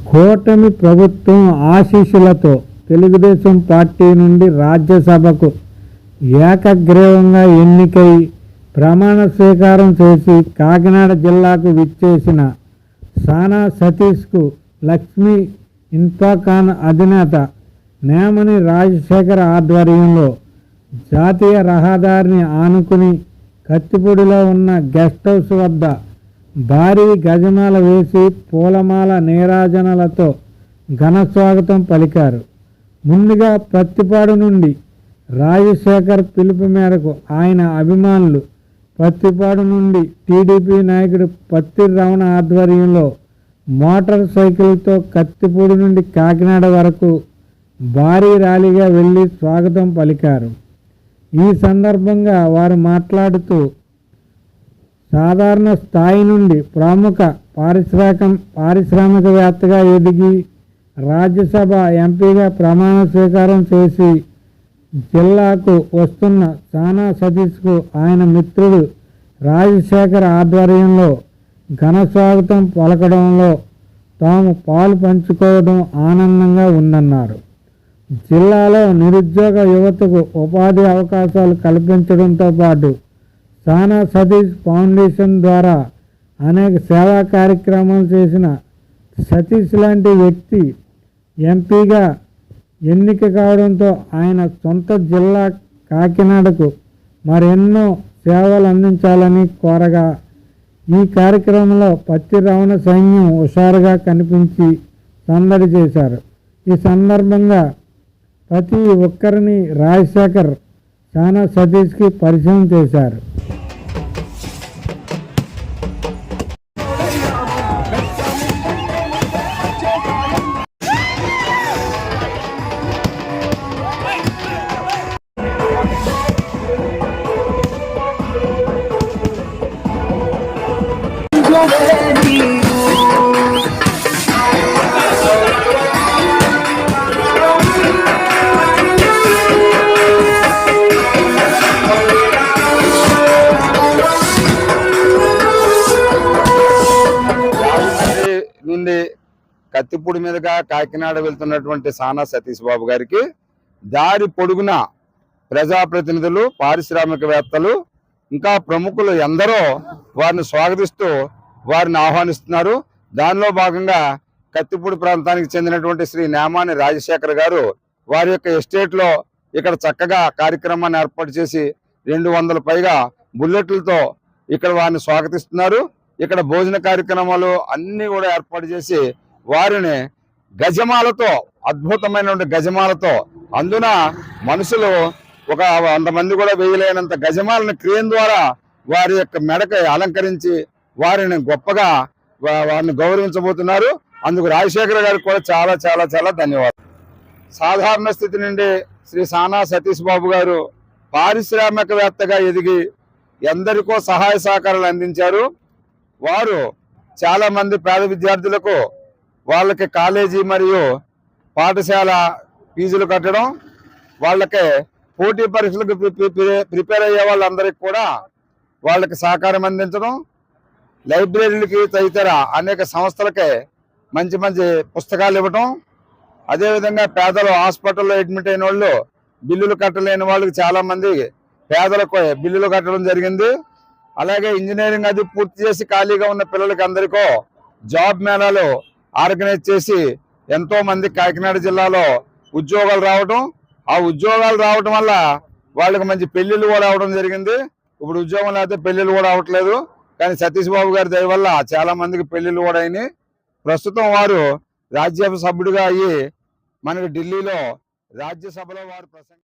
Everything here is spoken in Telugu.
కూటమి ప్రభుత్వం ఆశీస్సులతో తెలుగుదేశం పార్టీ నుండి రాజ్యసభకు ఏకగ్రీవంగా ఎన్నికై ప్రమాణ స్వీకారం చేసి కాకినాడ జిల్లాకు విచ్చేసిన సానా సతీష్కు లక్ష్మీ ఇన్ఫాఖాన్ అధినేత నేమని రాజశేఖర ఆధ్వర్యంలో జాతీయ రహదారిని ఆనుకుని కత్తిపూడిలో ఉన్న గెస్ట్ హౌస్ వద్ద భారీ గజమాల వేసి పూలమాల నీరాజనలతో ఘన స్వాగతం పలికారు. ముందుగా పత్తిపాడు నుండి రాజశేఖర్ పిలుపు మేరకు ఆయన అభిమానులు పత్తిపాడు నుండి టీడీపీ నాయకుడు పత్తి రమణ ఆధ్వర్యంలో మోటార్ సైకిల్తో కత్తిపూడి నుండి కాకినాడ వరకు భారీ ర్యాలీగా వెళ్ళి స్వాగతం పలికారు. ఈ సందర్భంగా వారు మాట్లాడుతూ సాధారణ స్థాయి నుండి ప్రముఖ పారిశ్రామిక పారిశ్రామికవేత్తగా ఎదిగి రాజ్యసభ ఎంపీగా ప్రమాణ స్వీకారం చేసి జిల్లాకు వస్తున్న సానా సతీష్కు ఆయన మిత్రుడు రాజశేఖర్ ఆధ్వర్యంలో ఘన స్వాగతం పలకడంలో తాము పాలు పంచుకోవడం ఆనందంగా ఉందన్నారు. జిల్లాలో నిరుద్యోగ యువతకు ఉపాధి అవకాశాలు కల్పించడంతో పాటు సానా సతీష్ ఫౌండేషన్ ద్వారా అనేక సేవా కార్యక్రమాలు చేసిన సతీష్ లాంటి వ్యక్తి ఎంపీగా ఎన్నిక కావడంతో ఆయన సొంత జిల్లా కాకినాడకు మరెన్నో సేవలు అందించాలని కోరగా ఈ కార్యక్రమంలో పత్తి రవణ సైన్యం హుషారుగా కనిపించి సందడి చేశారు. ఈ సందర్భంగా ప్రతి ఒక్కరిని రాజశేఖర్ చాలా సతీష్కి పరిచయం చేశారు. నుండి కత్తిపూడి మీదుగా కాకినాడ వెళ్తున్నటువంటి సానా సతీష్ బాబు గారికి దారి పొడుగున ప్రజాప్రతినిధులు పారిశ్రామికవేత్తలు ఇంకా ప్రముఖులు ఎందరో వారిని స్వాగతిస్తూ వారిని ఆహ్వానిస్తున్నారు. దానిలో భాగంగా కత్తిపూడి ప్రాంతానికి చెందినటువంటి శ్రీ నేమాని రాజశేఖర్ గారు వారి యొక్క ఎస్టేట్లో ఇక్కడ చక్కగా కార్యక్రమాన్ని ఏర్పాటు చేసి రెండు వందల పైగా బుల్లెట్లతో ఇక్కడ వారిని స్వాగతిస్తున్నారు. ఇక్కడ భోజన కార్యక్రమాలు అన్నీ కూడా ఏర్పాటు చేసి వారిని గజమాలతో అద్భుతమైనటువంటి గజమాలతో అందున మనుషులు ఒక వంద మంది కూడా వేయలేనంత గజమాలను క్రేన్ ద్వారా వారి యొక్క మెడకి అలంకరించి వారిని గొప్పగా వారిని గౌరవించబోతున్నారు. అందుకు రాజశేఖర గారికి కూడా చాలా చాలా చాలా ధన్యవాదాలు. సాధారణ స్థితి నుండి శ్రీ సానా సతీష్ బాబు గారు పారిశ్రామికవేత్తగా ఎదిగి ఎందరికో సహాయ సహకారాలు అందించారు. వారు చాలా మంది పేద విద్యార్థులకు వాళ్ళకి కాలేజీ మరియు పాఠశాల ఫీజులు కట్టడం వాళ్ళకి పోటీ పరీక్షలకు ప్రి- ప్రిపేర్ అయ్యే వాళ్ళందరికీ కూడా వాళ్ళకి సహకారం అందించడం లైబ్రరీలకి తదితర అనేక సంస్థలకే మంచి మంచి పుస్తకాలు ఇవ్వటం. అదేవిధంగా పేదలు హాస్పిటల్లో అడ్మిట్ అయిన వాళ్ళు బిల్లులు కట్టలేని వాళ్ళకి చాలామంది పేదలకు బిల్లులు కట్టడం జరిగింది. అలాగే ఇంజనీరింగ్ అది పూర్తి చేసి ఖాళీగా ఉన్న పిల్లలకి అందరికో జాబ్ మేళాలు ఆర్గనైజ్ చేసి ఎంతో మంది కాకినాడ జిల్లాలో ఉద్యోగాలు రావడం ఆ ఉద్యోగాలు రావడం వల్ల వాళ్ళకి మంచి పెళ్ళిళ్ళు కూడా అవడం జరిగింది. ఇప్పుడు ఉద్యోగం లేకపోతే పెళ్ళిళ్ళు కూడా అవ్వట్లేదు కానీ సతీష్ బాబు గారి దయ వల్ల చాలా మందికి పెళ్ళిళ్ళు కూడా అయినాయి. ప్రస్తుతం వారు రాజ్యసభ సభ్యుడిగా అయ్యి మనకి ఢిల్లీలో రాజ్యసభలో వారు ప్రసంగ